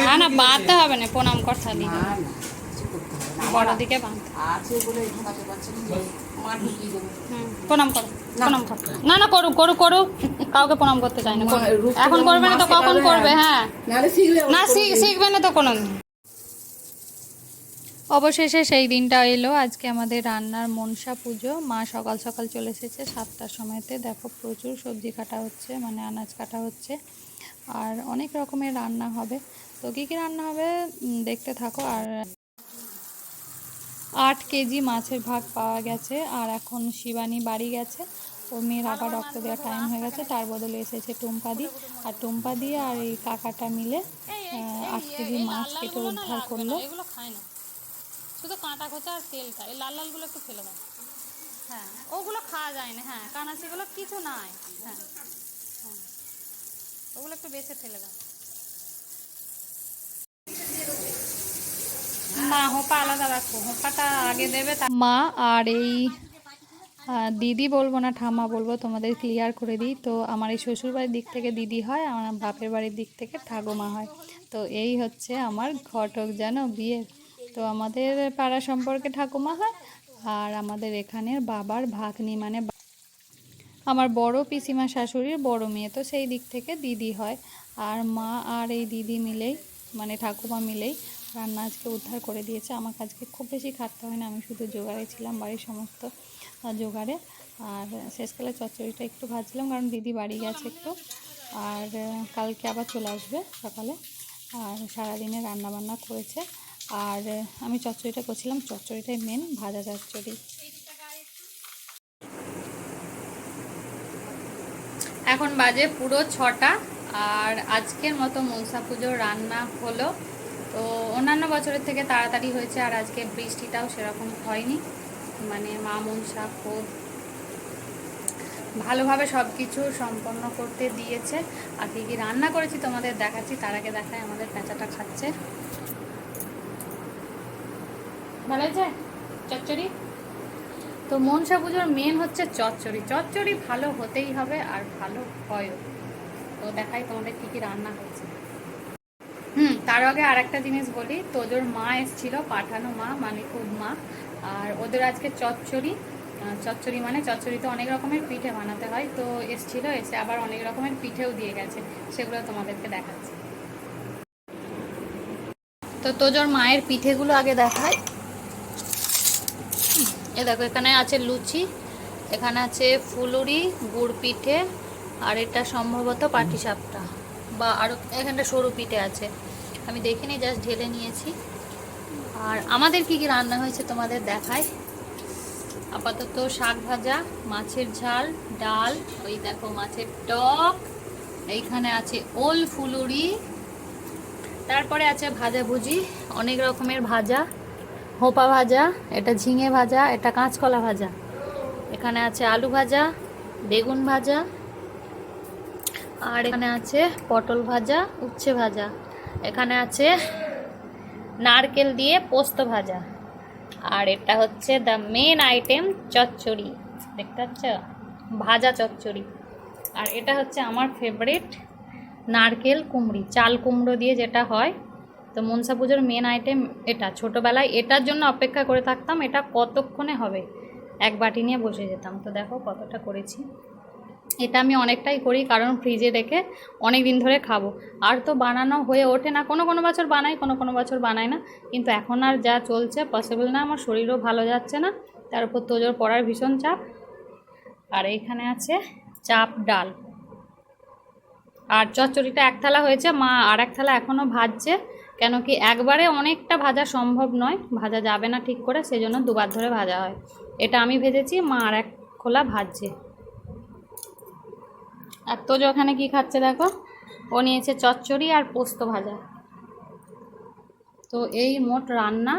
না না বাঁধতে হবে না প্রণাম না না হবে না। বড় দিকে না প্রণাম করো প্রণাম কর। না না করুক করুক করুক কাউকে প্রণাম করতে চাই না করুক। এখন করবে না তো কখন করবে হ্যাঁ। না শিখ- শিখবে না তো কোনো অবশেষে সেই দিনটা এলো। আজকে আমাদের রান্নার মনসা পুজো। মা সকাল সকাল চলে এসেছে সাতটার সময়তে। দেখো প্রচুর সবজি কাটা হচ্ছে মানে আনাজ কাটা হচ্ছে। আর অনেক রকমের রান্না হবে। তো কী কী রান্না হবে? দেখতে থাকো। আর আট কেজি মাছের ভাগ পাওয়া গেছে। আর এখন শিবানী বাড়ি গেছে। ওর মেয়ের আবার রক্ত দেওয়ার টাইম হয়ে গেছে। তার বদলে এসেছে টুম্পা দি। আর টুম্পা দিয়ে আর এই কাকাটা মিলে আট কেজি মাছ কেটে উদ্ধার করল। শুধু কাঁটা খোঁচা আর তেলটা এই লাল লালগুলো একটু ফেলে দাও। হ্যাঁ। ওগুলো খাওয়া যায় না হ্যাঁ কানাচিগুলো কিছু নাই হ্যাঁ। হ্যাঁ ওগুলো একটু বেছে ফেলে দাও। মা হোপা আলাদা রাখো হোপাটা আগে দেবে মা আর এই দিদি বলব না ঠাম্মা বলব তোমাদের ক্লিয়ার করে দিই। তো আমার এই শ্বশুরবাড়ির দিক থেকে দিদি হয় আমার বাপের বাড়ির দিক থেকে ঠাকুমা হয়। তো এই হচ্ছে আমার ঘটক জানো বিয়ের। তো আমাদের পাড়া সম্পর্কে ঠাকুমা হয় আর আমাদের এখানের বাবার ভাগ্নি মানে আমার বড় পিসিমা শাশুড়ির বড় মেয়ে। তো সেই দিক থেকে দিদি হয় আর মা আর এই দিদি মিলেই মানে ঠাকুমা মিলেই রান্না আজকে উদ্ধার করে দিয়েছে। আমাকে আজকে খুব বেশি খাটতে হয় না, আমি শুধু জোগাড়ে ছিলাম বাড়ির সমস্ত জোগাড়ে। আর শেষকালে চচ্চড়িটা একটু ভাজছিলাম কারণ দিদি বাড়ি গেছে একটু। আর কালকে আবার চলে আসবে সকালে। আর সারাদিনে রান্না বান্না করেছে। আর আমি চচ্চড়িটা করছিলাম। চচ্চড়িটাই মেন ভাজা চচ্চড়ি। এখন বাজে পুরো ছটা, আর আজকের মতো মনসা পুজোর রান্না হলো। তো অন্যান্য বছরের থেকে তাড়াতাড়ি হয়েছে, আর আজকে বৃষ্টিটাও সেরকম হয়নি। মানে মা মনসা খুব ভালোভাবে সব কিছু সম্পন্ন করতে দিয়েছে। আর কী কী রান্না করেছি তোমাদের দেখাচ্ছি, তার আগে দেখায় আমাদের পেঁচাটা খাচ্ছে। ভালো হয়েছে চচ্চড়ি? তো মনসা পুজোর মেন হচ্ছে চচ্চড়ি। চচ্চড়ি ভালো হতেই হবে আর ভালো হয়ও। তো দেখাই তোমাদের কী কী রান্না হয়েছে হুম, তার আগে আর একটা জিনিস বলি। তোজোর মা এসেছিল, পাঠানো মা মানে খুব মা। আর ওদের আজকে চচ্চড়ি। চচ্চড়ি মানে চচ্চড়িতে অনেক রকমের পিঠে বানাতে হয়। তো এসছিল, এসে আবার অনেক রকমের পিঠেও দিয়ে গেছে। সেগুলো তোমাদেরকে দেখাচ্ছি। তো তোজোর মায়ের পিঠেগুলো আগে দেখায় এ দেখো, এখানে আছে লুচি, এখানে আছে ফুলুরি, গুড় পিঠে, আর এটা সম্ভবত পাটিসাপটা, বা আরও এখানটা সরু পিঠে আছে। আমি দেখিনি, জাস্ট ঢেলে নিয়েছি। আর আমাদের কি কি রান্না হয়েছে তোমাদের দেখায় আপাতত শাক ভাজা, মাছের ঝাল, ডাল, ওই দেখো মাছের টক, এইখানে আছে ওল ফুলুরি, তারপরে আছে ভাজা ভুজি অনেক রকমের ভাজা। হোপা ভাজা, এটা ঝিঙে ভাজা, এটা কাঁচকলা ভাজা। এখানে আছে আলু ভাজা, বেগুন ভাজা, আর এখানে আছে পটল ভাজা, উচ্ছে ভাজা। এখানে আছে নারকেল দিয়ে পোস্ত ভাজা। আর এটা হচ্ছে দ্য মেন আইটেম চচ্চড়ি। দেখতে পাচ্ছ? ভাজা চচ্চড়ি। আর এটা হচ্ছে আমার ফেভারিট নারকেল কুমড়ি, চাল কুমড়ো দিয়ে যেটা হয় তো মনসা পুজোর মেন আইটেম এটা। ছোটোবেলায় এটার জন্য অপেক্ষা করে থাকতাম, এটা কতক্ষণে হবে? এক বাটি নিয়ে বসে যেতাম। তো দেখো কতটা করেছি। এটা আমি অনেকটাই করি, কারণ ফ্রিজে রেখে অনেক দিন ধরে খাব। আর তো বানানো হয়ে ওঠে না। কোনো কোনো বছর বানাই, কোনো কোনো বছর বানাই না। কিন্তু এখন আর যা চলছে পসিবল না, আমার শরীরও ভালো যাচ্ছে না। তার উপর তোজোর পড়ার ভীষণ চাপ। আর এইখানে আছে চাপ ডাল। আর চচ্চড়িটা এক থালা হয়েছে। মা আর এক থালা এখনও ভাজছে। কেন কি একবারে অনেকটা ভাজা সম্ভব নয়, ভাজা যাবে না ঠিক করে, সেজন্য দুবার ধরে ভাজা হয়। এটা আমি ভেজেছি, মা আর এক খোলা ভাজছে। আর তো ওখানে কি খাচ্ছে দেখো? ও নিয়েছে চচ্চড়ি আর পোস্ত ভাজা। তো এই মোট রান্না